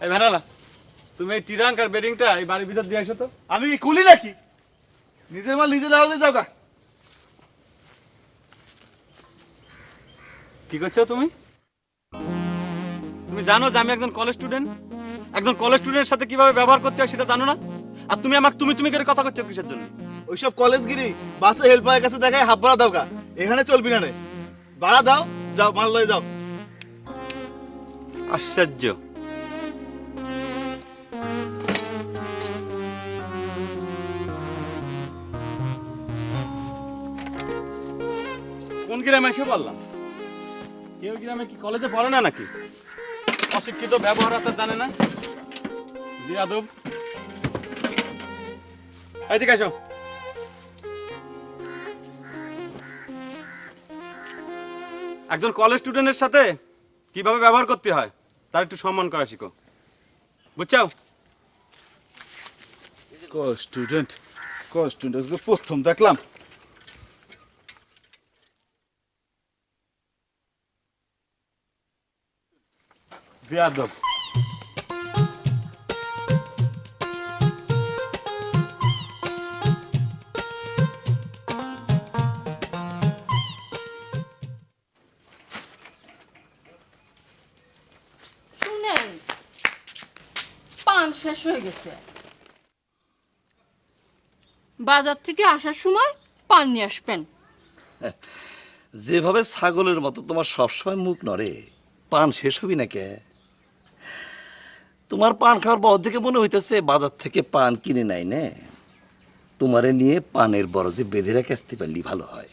এই ভেড়ালা তুমি এই টিরাঙ্ক আর বেডিংটা এই বাড়ির ভিতর দিয়ে আসো তো। আমি কি কুলি নাকি? নিজের মাল নিজে না যাও গা। কি করছ তুমি? তুমি জানো যে আমি একজন কলেজ স্টুডেন্ট একজন কলেজ স্টুডেন্টের সাথে কীভাবে ব্যবহার করতে হয় সেটা জানো না? আর তুমি আমাকে তুমি তুমি করে কথা করছ কিসের জন্য? ওইসব কলেজগিরি বাসে হেল্পারের কাছে দেখায় হাফ ভাড়া দাও গা। এখানে চলবি না রে। ভাড়া দাও যাও মাল লয়ে যাও। আশ্চর্য। কোন গ্রামে এসে বললাম? কেউ গ্রামে কি কলেজে পড়ে না নাকি? অশিক্ষিত ব্যবহার আছে জানে না? জি, আদব। এদিকে আসো। একজন কলেজ স্টুডেন্টের সাথে কীভাবে ব্যবহার করতে হয়, তার একটু সম্মান করা শিখো। বুঝছ ক স্টুডেন্ট স্টুডেন্ট প্রথম দেখলাম। বেয়াদব শুনেন পান শেষ হয়ে গেছে। বাজার থেকে আসার সময় পান নিয়ে আসবেন। যেভাবে ছাগলের মতো তোমার সবসময় মুখ নড়ে পান শেষ হবি না কে তোমার পান খাওয়ার বহর থেকে মনে হইতেছে বাজার থেকে পান কিনে নাই নে। তোমারে নিয়ে পানের বরজে বেঁধে রেখে আসতে পারলি ভালো হয়।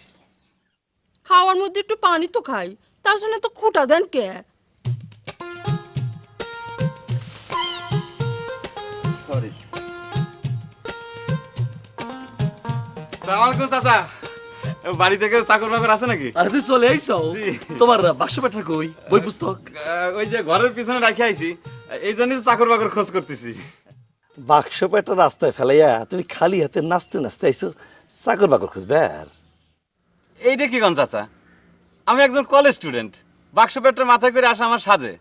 খাওয়ার মধ্যে একটু পানি তো খাই তার জন্য তো খুঁটা দেন কে? সরি। চাচা। বাড়ি থেকে চাকর বাকর আছে নাকি? আরে তুই চলে আইসো জি। তোমার বাক্স পেটা কই? বই পুস্তক? ওই যে ঘরের পিছনে রাখে আইছি। এই জন্যই তো চাকর বাকর খোঁজ করতেছি। বাক্স পেটা রাস্তায় ফেলাইয়া তুমি খালি হাতে নাচতে নাচতে আইসো চাকর বাকর খুঁজবে আর? এইটা কি গন চাচা? আমি একজন কলেজ স্টুডেন্ট বাক্স পেটটা মাথায় করে আসা আমার সাজে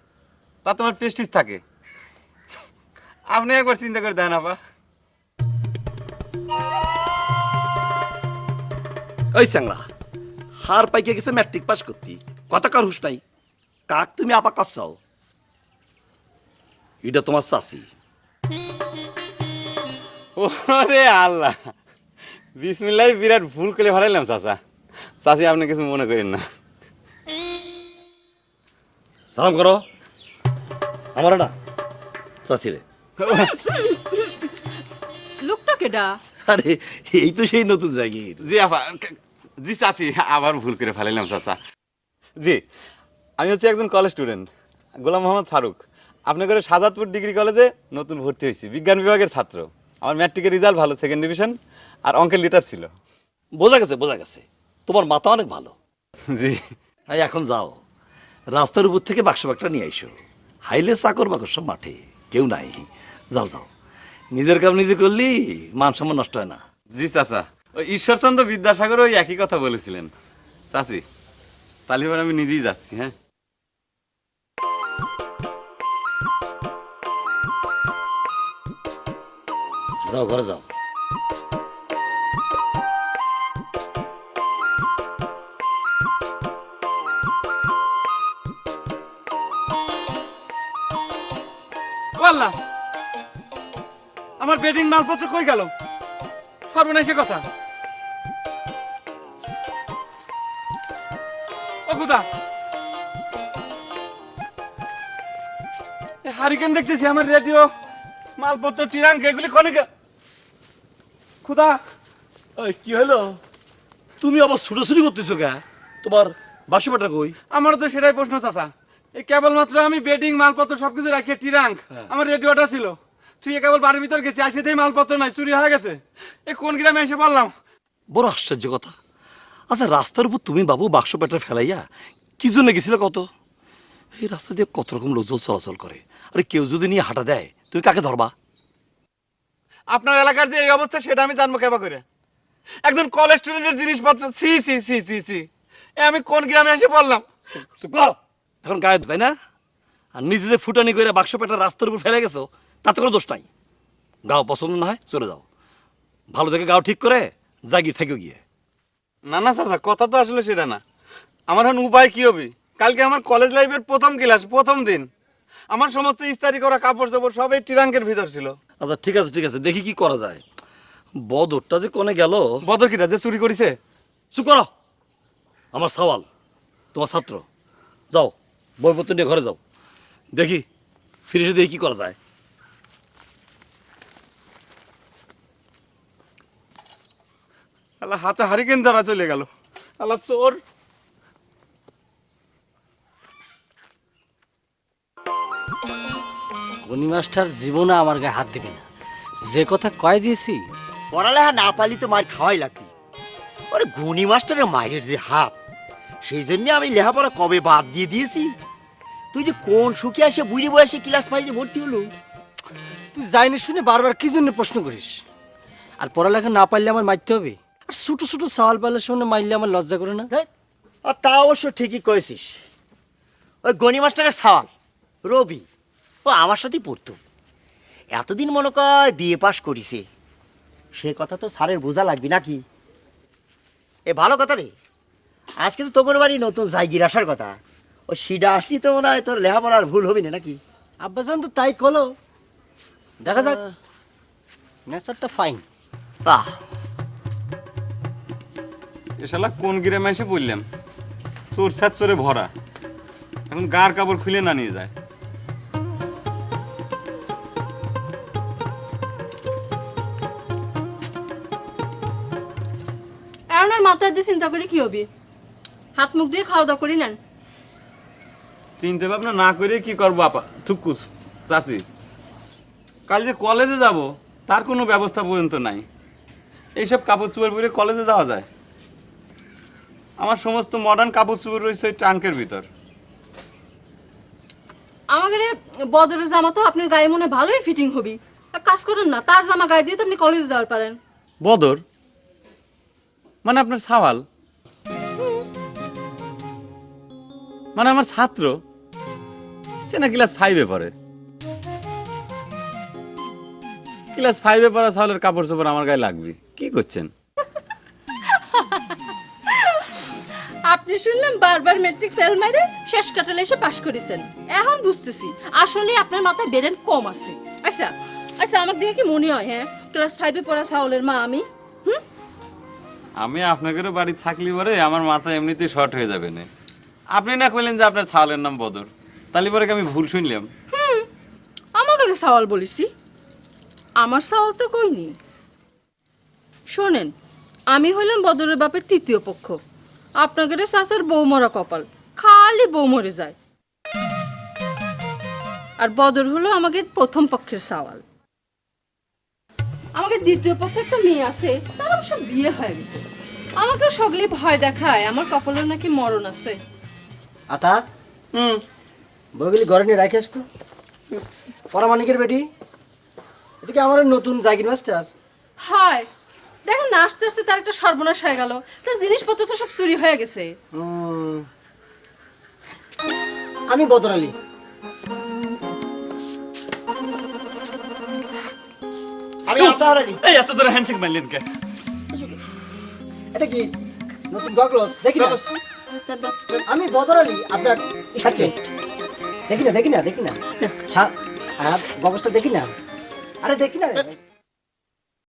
তা তোমার পেস্টিস থাকে। আপনি একবার চিন্তা করে দেন আপা। ওই স্যাংলা হার পাইকে গেছে ম্যাট্রিক পাস করতি কথা কার হুস নাই? কাক তুমি আপা কাছাও এটা তোমার চাষি ওরে আল্লাহ। বিসমিল্লাহ বিরাট ভুল করে ভরাইলাম চাচা। চাচি আপনি কিছু মনে করেন না। সালাম করো। আমার না চাষি রে। লোকটা কেডা? আরে এই তো সেই নতুন জায়গির জি আপা জি চাচি আবার ভুল করে ফেলাইলাম চাচা। জি আমি হচ্ছে একজন কলেজ স্টুডেন্ট গোলাম মোহাম্মদ ফারুক। আপনি করে সাজাদপুর ডিগ্রি কলেজে নতুন ভর্তি হয়েছি। বিজ্ঞান বিভাগের ছাত্র। আমার ম্যাট্রিকের রেজাল্ট ভালো সেকেন্ড ডিভিশন আর অঙ্কের লিটার ছিল। বোঝা গেছে বোঝা গেছে। তোমার মাথা অনেক ভালো। জি। এই এখন যাও। রাস্তার উপর থেকে বাক্স বাক্সটা নিয়ে আইসো। হাইলে চাকর বাকর সব মাঠে কেউ নাই। যাও যাও। নিজের কাম নিজে করলি মান সম্মান নষ্ট হয় না। জি চাচা। ওই ঈশ্বরচন্দ্র বিদ্যাসাগর ওই একই কথা বলেছিলেন। চাচি তালিবান আমি নিজেই যাচ্ছি হ্যাঁ? যাও, ঘরে যাও। আমার বেডিং মালপত্র কই গেল? সর্বনাশী কথা। ও খুদা হারিকেন দেখতেছি, আমার রেডিও মালপত্র, টিরাঙ্ক, এগুলি গে- খুদা এই কি হলো? তুমি আবার ছুটোছুটি করতেছো কে? তোমার বাক্স কই? আমার তো সেটাই প্রশ্ন চাচা। এই কেবলমাত্র আমি বেডিং মালপত্র সবকিছু রাখি টিরাঙ্ক। আমার রেডিওটা ছিল। তুই কেবল বাড়ির ভিতর গেছি আসিতেই মালপত্র নাই চুরি হয়ে গেছে। এই কোন গ্রামে এসে বললাম বড় আশ্চর্য কথা। আচ্ছা রাস্তার উপর তুমি বাবু বাক্স পেটা ফেলাইয়া কি জন্য গেছিলে কত? এই রাস্তা দিয়ে কত রকম লোকজন চলাচল করে। আরে কেউ যদি নিয়ে হাঁটা দেয় তুমি কাকে ধরবা? আপনার এলাকার যে এই অবস্থা সেটা আমি জানব কেবা করে? একজন কলেজ স্টুডেন্টের জিনিসপত্র C C C C C এ আমি কোন গ্রামে এসে বললাম এখন গায়ে তাই না? আর নিজে যে ফুটানি করে বাক্স পেটা রাস্তার উপর ফেলে গেছো তাতে কোনো দোষ নাই। গাও পছন্দ না হয় চলে যাও। ভালো দেখে গাও ঠিক করে জাগিয়ে থেকে গিয়ে। না না চাচা কথা তো আসলে সেটা না। আমার এখন উপায় কী হবে? কালকে আমার কলেজ লাইফের প্রথম ক্লাস প্রথম দিন। আমার সমস্ত ইস্তারি করা কাপড় চাপড় সব এই ট্রাঙ্কের ভিতর ছিল। আচ্ছা ঠিক আছে ঠিক আছে দেখি কি করা যায়। বদরটা যে কোনে গেল? বদর কিটা যে চুরি করেছে? চুপ করো। আমার সওয়াল তোমার ছাত্র। যাও বইপত্র নিয়ে ঘরে যাও। দেখি ফিরে এসে দেখি কি করা যায়। আল্লাহ হাতে হারিকেন ধরা চলে গেল। আল্লাহ চোর। গনি মাস্টার জীবনে আমার গায়ে হাত দিবে না। যে কথা কয় দিয়েছি, পড়ালেখা না পারলি তো মার খাওয়াই লাগবে। ওরে গুণী মাস্টারের মায়ের যে হাত, সেই জন্য আমি লেখাপড়া কবে বাদ দিয়ে দিয়েছি? তুই যে কোন সুখে আসে বুড়ি বয়সে ক্লাস ফাইভে ভর্তি হলো? তুই যাইনি শুনে বারবার কি জন্য প্রশ্ন করিস? আর পড়ালেখা না পারলে আমার মারতে হবে? আর ছোটো ছোটো সওয়াল পাল্লার সামনে মারলে আমার লজ্জা করে না? আর তা অবশ্য ঠিকই কয়েছিস ওই গণি মাস্টারের সাওয়াল, রবি। ও আমার সাথেই পড়তো। এতদিন মনে কর বিয়ে পাস করিছে। সে কথা তো স্যারের বোঝা লাগবে নাকি? এ ভালো কথা রে। আজকে তো তোর বাড়ি নতুন জায়গির আসার কথা। ও সিডা আসলি তো মনে হয় তোর লেখাপড়ার ভুল হবি না নাকি? আব্বাজান তো তাই কলো। দেখা যাক। নেচারটা ফাইন। বাহ। এ কোন গ্রামে এসে বললাম চোর চোরে ভরা। এখন গার কাপড় খুলে না নিয়ে যায়। আর মাথায় দিয়ে চিন্তা করে কি হবে? হাত মুখ দিয়ে খাওয়া দাওয়া করি নেন। চিন্তা ভাবনা না করে কি করব আপা? থুকুস চাচি। কাল যে কলেজে যাব তার কোনো ব্যবস্থা পর্যন্ত নাই। এইসব কাপড় চোপড় পরে কলেজে যাওয়া যায়। আমার সমস্ত মডার্ন কাপড় চোপড় রয়েছে ওই ট্রাঙ্কের ভিতর। আমাকে বদরের জামা তো আপনার গায়ে মনে ভালোই ফিটিং হবি। কাজ করেন না তার জামা গায়ে দিয়ে তো আপনি কলেজে যাওয়ার পারেন। বদর মানে আপনার সাওয়াল। মানে আমার ছাত্র, সে না ক্লাস ফাইভে পড়ে। ক্লাস ফাইভে পড়া সাওয়ালের কাপড় চোপড় আমার গায়ে লাগবে। কি করছেন? আপনি শুনলাম বারবার মেট্রিক ফেল মাইরে? শেষ কাটালে এসে পাশ করেছেন। এখন বুঝতেছি আসলে আপনার মাথায় বেরেন কম আছে। আচ্ছা আচ্ছা আমার দিকে কি মনে হয় হ্যাঁ? ক্লাস ফাইভে পড়া সাউলের মা আমি? আমি আপনাদেরও বাড়ি থাকলি পরে আমার মাথা এমনিতেই শর্ট হয়ে যাবে না। আপনি না কইলেন যে আপনার ছাওয়ালের নাম বদর। তাহলে পরে আমি ভুল শুনলাম? আমাকে সওয়াল বলেছি আমার সওয়াল তো কইনি। শোনেন, আমি হইলাম বদরের বাপের তৃতীয় পক্ষ। আপনাকে রে শাশুর বৌমরা কপাল। খালি বউ মরে যায়। আর বদর হলো আমাকে প্রথম পক্ষের সওয়াল আমাকে দ্বিতীয় পক্ষে একটা মেয়ে আছে তার অবশ্য বিয়ে হয়ে গেছে। আমাকে সগলে ভয় দেখায় আমার কপালের নাকি মরণ আছে। আতা? হুম। বইগুলি ঘরে নিয়ে রাখিস তো। পরামানিকের বেটি? এটা কি আমার নতুন জাগির মাস্টার? হয় দেখেন না আস্তে আস্তে তার একটা সর্বনাশ হয়ে গেল। তার জিনিসপত্র তো সব চুরি হয়ে গেছে। আমি বদর আমি আতাহার আলী এই এত ধরে হ্যান্ডশেক মারলেন কে? এটা কি? নতুন গগলস দেখি না। আমি বদর আলী আপনার সাথে দেখি না দেখি না দেখি না। গগলসটা দেখি না। আরে দেখি না।